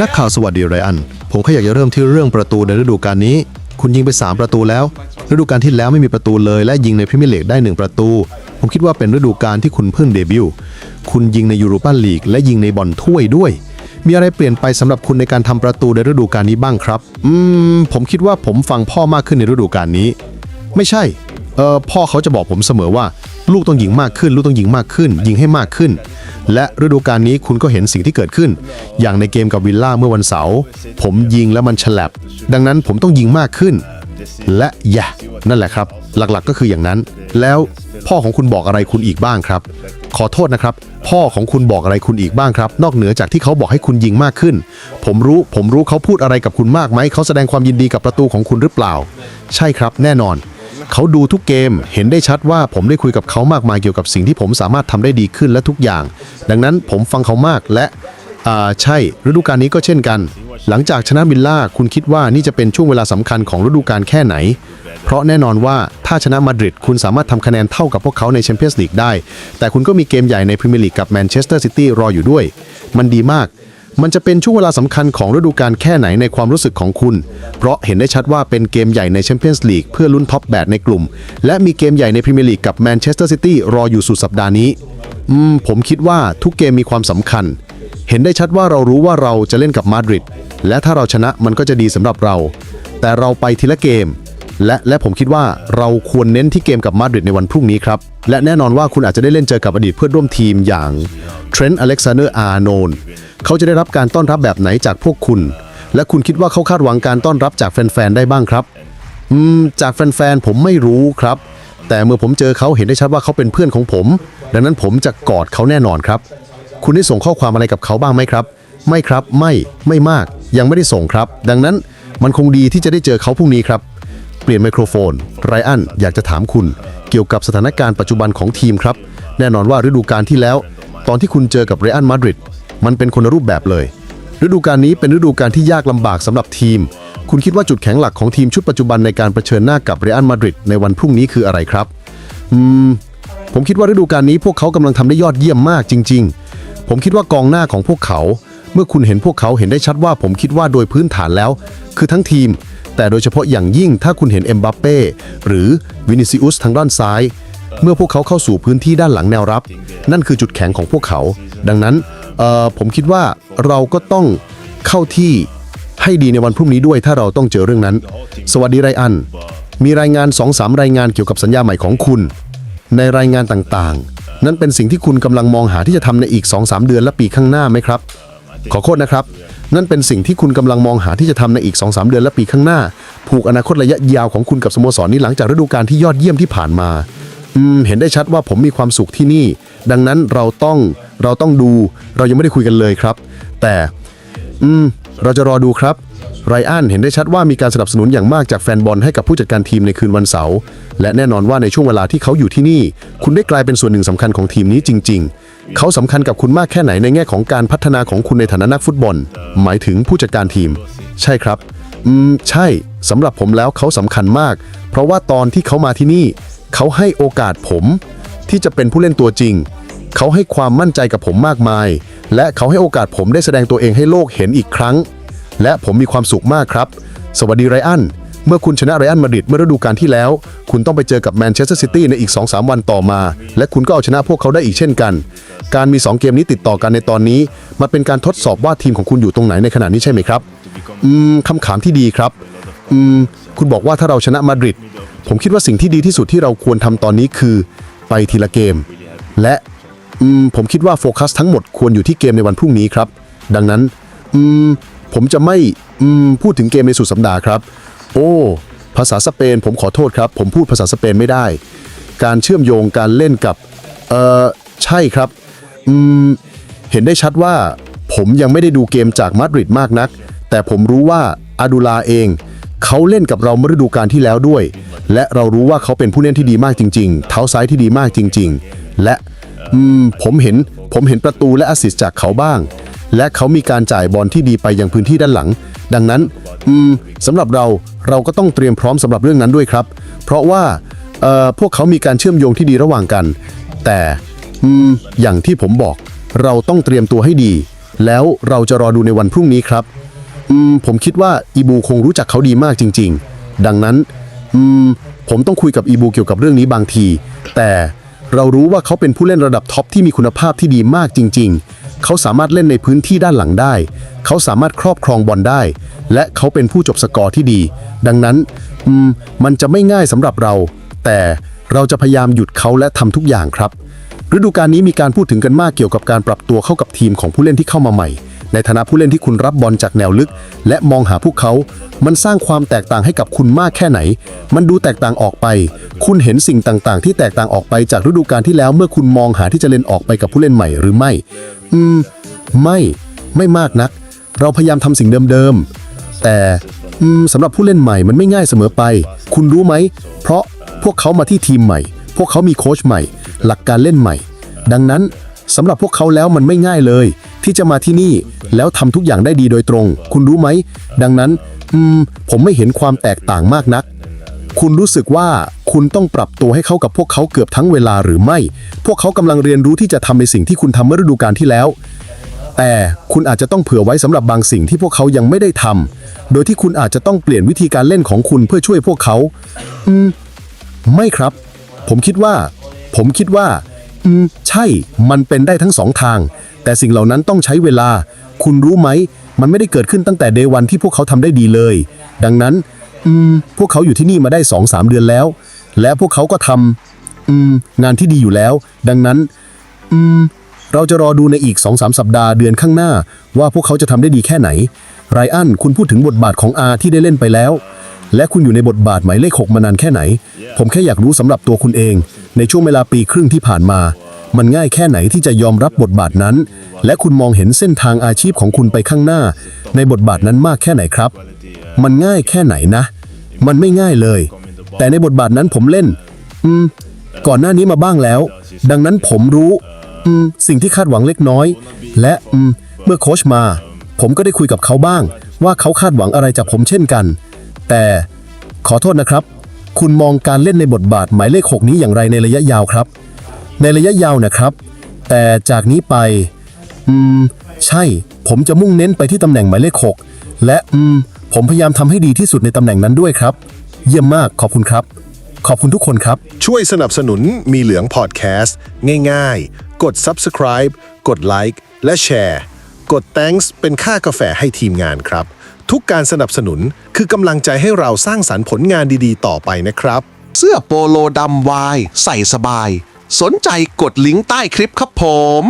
นักข่าวสวัสดีไรอัน ผมแค่อยากจะเริ่มที่เรื่องประตูในฤดูกาลนี้ คุณยิงไป 3 ประตูแล้ว ฤดูกาลที่แล้วไม่มีประตูเลย และยิงในพรีเมียร์ลีกได้ 1 ประตู ผมคิดว่าเป็นฤดูกาลที่คุณเพิ่งเดบิวต์ คุณยิงในยูโรปาลีกและยิงในบอลถ้วยด้วย มีอะไรเปลี่ยนไปสำหรับคุณในการทำประตูในฤดูกาลนี้บ้างครับ อืม ผมคิดว่าผมฟังพ่อมากขึ้นในฤดูกาลนี้ ไม่ใช่ เออพ่อเขาจะบอกผมเสมอว่า ลูกต้องยิงมากขึ้น ลูกต้องยิงมากขึ้น ยิงให้มากขึ้น และฤดูกาลนี้คุณก็เห็นสิ่งที่เกิดขึ้น อย่างในเกมกับวิลล่าเมื่อวันเสาร์ผมยิงแล้วมันฉลับ ดังนั้นผมต้องยิงมากขึ้น และอย่านั่นแหละครับ หลักๆก็คืออย่างนั้น แล้วพ่อของคุณบอกอะไรคุณอีกบ้างครับ ขอโทษนะครับ พ่อของคุณบอกอะไรคุณอีกบ้างครับ นอกเหนือจากที่เขาบอกให้คุณยิงมากขึ้น ผมรู้ผมรู้เขาพูดอะไรกับคุณมากไหมเขาแสดงความยินดีกับประตูของคุณหรือเปล่า ใช่ครับ แน่นอน เขาดูทุกเกมเห็นได้ชัดว่าผมได้คุยกับเขามากมายเกี่ยวกับสิ่งที่ผมสามารถทำได้ดีขึ้นและทุกอย่าง ดังนั้นผมฟังเขามากและใช่ฤดูกาลนี้ก็เช่นกัน หลังจากชนะวิลล่าคุณคิดว่านี่จะเป็นช่วงเวลาสำคัญของฤดูกาลแค่ไหน เพราะแน่นอนว่าถ้าชนะมาดริดคุณสามารถทำคะแนนเท่ากับพวกเขาในแชมเปี้ยนส์ลีกได้ แต่คุณก็มีเกมใหญ่ในพรีเมียร์ลีกกับแมนเชสเตอร์ซิตี้รออยู่ด้วย มันดีมาก มันจะเป็นช่วงเวลาสำคัญของฤดูกาลแค่ไหนในความรู้สึกของคุณ เพราะเห็นได้ชัดว่าเป็นเกมใหญ่ในแชมเปี้ยนส์ลีกเพื่อลุ้นท็อปแบในกลุ่ม และมีเกมใหญ่ในพรีเมียร์ลีกกับแมนเชสเตอร์ซิตี้รออยู่สุดสัปดาห์นี้ อืม ผมคิดว่าทุกเกมมีความสำคัญ เห็นได้ชัดว่าเรารู้ว่าเราจะเล่นกับมาดริด และถ้าเราชนะมันก็จะดีสำหรับเรา แต่เราไปทีละเกม และและผมคิดว่าเราควรเน้นที่เกมกับมาดริดในวันพรุ่งนี้ครับ และแน่นอนว่าคุณอาจจะได้เล่นเจอกับอดีตเพื่อนร่วมทีมอย่างเทรนต์อเล็กซานเดอร์อาร์โนนเขาจะได้รับการต้อนรับแบบไหนจากพวกคุณ และคุณคิดว่าเขาคาดหวังการต้อนรับจากแฟนๆได้บ้างครับอืมจากแฟนๆผมไม่รู้ครับ แต่เมื่อผมเจอเขาเห็นได้ชัดว่าเขาเป็นเพื่อนของผม ดังนั้นผมจะกอดเขาแน่นอนครับ คุณได้ส่งข้อความอะไรกับเขาบ้างไหมครับ ไม่ครับไม่ไม่มากยังไม่ได้ส่งครับ ดังนั้นมันคงดีที่จะได้เจอเขาพรุ่งนี้ครับ ปลี่ยนไมโครโฟน ไรอันอยากจะถามคุณ เกี่ยวกับสถานการณ์ปัจจุบันของทีมครับ แน่นอนว่าฤดูกาลที่แล้ว ตอนที่คุณเจอกับเรอัลมาดริดมันเป็นคนรูปแบบเลย ฤดูกาลนี้เป็นฤดูกาลที่ยากลำบากสำหรับทีม คุณคิดว่าจุดแข็งหลักของทีมชุดปัจจุบันในการเผชิญหน้ากับเรอัลมาดริดในวันพรุ่งนี้คืออะไรครับอืมผมคิดว่าฤดูกาลนี้พวกเขากำลังทำได้ยอดเยี่ยมมากจริง ๆ ผมคิดว่ากองหน้าของพวกเขา เมื่อคุณเห็นพวกเขาเห็นได้ชัดว่าผมคิดว่าโดยพื้นฐานแล้ว คือทั้งทีม แต่โดยเฉพาะอย่างยิ่งถ้าคุณเห็นเอ็มบัปเป้หรือวินิซิอุสทางด้านซ้าย เมื่อพวกเขาเข้าสู่พื้นที่ด้านหลังแนวรับ นั่นคือจุดแข็งของพวกเขา ดังนั้นเอ่อผมคิดว่าเราก็ต้องเข้าที่ให้ดีในวันพรุ่งนี้ด้วยถ้าเราต้องเจอเรื่องนั้น สวัสดีไรอัน มีรายงาน 2-3 รายงานเกี่ยวกับสัญญาใหม่ของคุณ ในรายงานต่างๆ นั่นเป็นสิ่งที่คุณกำลังมองหาที่จะทำในอีก 2-3 เดือนและปีข้างหน้าไหมครับ ขอโทษนะครับ นั่นเป็นสิ่งที่คุณกำลังมองหาที่จะทำในอีก 2-3 เดือนและปีข้างหน้า ผูกอนาคตระยะยาวของคุณกับสโมสรนี้หลังจากฤดูกาลที่ยอดเยี่ยมที่ผ่านมาอืมเห็นได้ชัดว่าผมมีความสุขที่นี่ ดังนั้นเราต้องเราต้องดู เรายังไม่ได้คุยกันเลยครับ แต่อืมเราจะรอดูครับ ไรอันเห็นได้ชัดว่ามีการสนับสนุนอย่างมากจากแฟนบอลให้กับผู้จัดการทีมในคืนวันเสาร์และแน่นอนว่าในช่วงเวลาที่เขาอยู่ที่นี่ คุณได้กลายเป็นส่วนหนึ่งสำคัญของทีมนี้จริง ๆ เขาสำคัญกับคุณมากแค่ไหนในแง่ของการพัฒนาของคุณในฐานะนักฟุตบอล หมายถึงผู้จัดการทีม ใช่ครับ อืม ใช่สำหรับผมแล้วเขาสำคัญมาก เพราะว่าตอนที่เขามาที่นี่ เขาให้โอกาสผม ที่จะเป็นผู้เล่นตัวจริง เขาให้ความมั่นใจกับผมมากมาย และเขาให้โอกาสผมได้แสดงตัวเองให้โลกเห็นอีกครั้ง และผมมีความสุขมากครับ สวัสดีไรอัน เมื่อคุณชนะไรอันมาดริดเมื่อฤดูกาลที่แล้ว คุณต้องไปเจอกับแมนเชสเตอร์ซิตี้ในอีก 2-3 วันต่อมา และคุณก็เอาชนะพวกเขาได้อีกเช่นกัน การมี 2 เกมนี้ติดต่อกันในตอนนี้มันเป็นการทดสอบว่าทีมของคุณอยู่ตรงไหนในขณะนี้ใช่ไหมครับ อืมคำถามที่ดีครับ อืม คุณบอกว่าถ้าเราชนะมาดริด ผมคิดว่าสิ่งที่ดีที่สุดที่เราควรทำตอนนี้คือ ไปทีละเกม และอืมผมคิดว่าโฟกัสทั้งหมดควรอยู่ที่เกมในวันพรุ่งนี้ครับ ดังนั้น อืม ผมจะไม่พูดถึงเกมในสุดสัปดาห์ครับ โอ้ ภาษาสเปน ผมขอโทษครับ ผมพูดภาษาสเปนไม่ได้ การเชื่อมโยงการเล่นกับ เออใช่ครับเห็นได้ชัดว่า ผมยังไม่ได้ดูเกมจากมาดริดมากนัก แต่ผมรู้ว่าอาดูลาเอง เขาเล่นกับเราเมื่อฤดูกาลที่แล้วด้วย และเรารู้ว่าเขาเป็นผู้เล่นที่ดีมากจริง ๆ เท้าซ้ายที่ดีมากจริง ๆ และผมเห็นผมเห็นประตูและแอสซิสต์จากเขาบ้าง และเขามีการจ่ายบอลที่ดีไปยังพื้นที่ด้านหลัง ดังนั้นอืมสำหรับเราเราก็ต้องเตรียมพร้อมสำหรับเรื่องนั้นด้วยครับ เพราะว่าเอ่อพวกเขามีการเชื่อมโยงที่ดีระหว่างกัน แต่อืมอย่างที่ผมบอก เราต้องเตรียมตัวให้ดี แล้วเราจะรอดูในวันพรุ่งนี้ครับอืมผมคิดว่าอีบูคงรู้จักเขาดีมากจริง ๆ ดังนั้นอืมผมต้องคุยกับอีบูเกี่ยวกับเรื่องนี้บางที แต่ เรารู้ว่าเขาเป็นผู้เล่นระดับท็อปที่มีคุณภาพที่ดีมากจริง ๆ เขาสามารถเล่นในพื้นที่ด้านหลังได้ เขาสามารถครอบครองบอลได้ และเขาเป็นผู้จบสกอร์ที่ดี ดังนั้นอืมมันจะไม่ง่ายสำหรับเรา แต่เราจะพยายามหยุดเขาและทำทุกอย่างครับ ฤดูกาลนี้มีการพูดถึงกันมากเกี่ยวกับการปรับตัวเข้ากับทีมของผู้เล่นที่เข้ามาใหม่ ในฐานะผู้เล่นที่คุณรับบอลจากแนวลึก และมองหาพวกเขา มันสร้างความแตกต่างให้กับคุณมากแค่ไหน มันดูแตกต่างออกไป คุณเห็นสิ่งต่างๆ ที่แตกต่างออกไปจากฤดูกาลที่แล้วเมื่อคุณมองหาที่จะเล่นออกไปกับผู้เล่นใหม่หรือไม่ อืม ไม่ ไม่มากนัก เราพยายามทำสิ่งเดิมๆ แต่อืมสำหรับผู้เล่นใหม่มันไม่ง่ายเสมอไป คุณรู้ไหม เพราะพวกเขามาที่ทีมใหม่ พวกเขามีโค้ชใหม่ หลักการเล่นใหม่ ดังนั้นสำหรับพวกเขาแล้วมันไม่ง่ายเลย ที่จะมาที่นี่ แล้วทำทุกอย่างได้ดีโดยตรง คุณรู้ไหม ดังนั้นอืมผมไม่เห็นความแตกต่างมากนัก คุณรู้สึกว่าคุณต้องปรับตัวให้เข้ากับพวกเขาเกือบทั้งเวลาหรือไม่ พวกเขากำลังเรียนรู้ที่จะทำในสิ่งที่คุณทำเมื่อฤดูกาลที่แล้ว แต่คุณอาจจะต้องเผื่อไว้สำหรับบางสิ่งที่พวกเขายังไม่ได้ทำโดยที่คุณอาจจะต้องเปลี่ยนวิธีการเล่นของคุณเพื่อช่วยพวกเขา อืม ไม่ครับ ผมคิดว่า ผมคิดว่า อืม ใช่ มันเป็นได้ทั้งสองทาง แต่สิ่งเหล่านั้นต้องใช้เวลา คุณรู้ไหม มันไม่ได้เกิดขึ้นตั้งแต่เดวันที่พวกเขาทำได้ดีเลย ดังนั้น อืม พวกเขาอยู่ที่นี่มาได้สองสามเดือนแล้ว และพวกเขาก็ทำอืม งานที่ดีอยู่แล้ว ดังนั้น อืม เราจะรอดูในอีก2-3สัปดาห์เดือนข้างหน้า ว่าพวกเขาจะทำได้ดีแค่ไหน ไรอัน คุณพูดถึงบทบาทของอาที่ได้เล่นไปแล้ว และคุณอยู่ในบทบาทหมายเลขหกมานานแค่ไหน ผมแค่อยากรู้สำหรับตัวคุณเอง ในช่วงเวลาปีครึ่งที่ผ่านมา มันง่ายแค่ไหนที่จะยอมรับบทบาทนั้น และคุณมองเห็นเส้นทางอาชีพของคุณไปข้างหน้า ในบทบาทนั้นมากแค่ไหนครับ มันง่ายแค่ไหนนะ มันไม่ง่ายเลย แต่ในบทบาทนั้นผมเล่น อืม ก่อนหน้านี้มาบ้างแล้ว ดังนั้นผมรู้ อืม สิ่งที่คาดหวังเล็กน้อย และอืม เมื่อโค้ชมา ผมก็ได้คุยกับเขาบ้าง ว่าเขาคาดหวังอะไรจากผมเช่นกัน แต่ขอโทษนะครับ คุณมองการเล่นในบทบาทหมายเลขหกนี้อย่างไรในระยะยาวครับ ในระยะยาวนะครับ แต่จากนี้ไป อืม ใช่ ผมจะมุ่งเน้นไปที่ตำแหน่งหมายเลขหกและอืม ผมพยายามทำให้ดีที่สุดในตำแหน่งนั้นด้วยครับ เยี่ยมมากขอบคุณครับ ขอบคุณทุกคนครับ ช่วยสนับสนุนมีเหลืองพอดแคสต์ง่ายๆ กด subscribe กดไลค์และแชร์กด thanks เป็นค่ากาแฟให้ทีมงานครับ ทุกการสนับสนุนคือกำลังใจให้เราสร้างสรรค์ผลงานดีๆ ต่อไปนะครับ เสื้อโปโลดำวาย ใส่สบาย สนใจกดลิงก์ใต้คลิปครับผม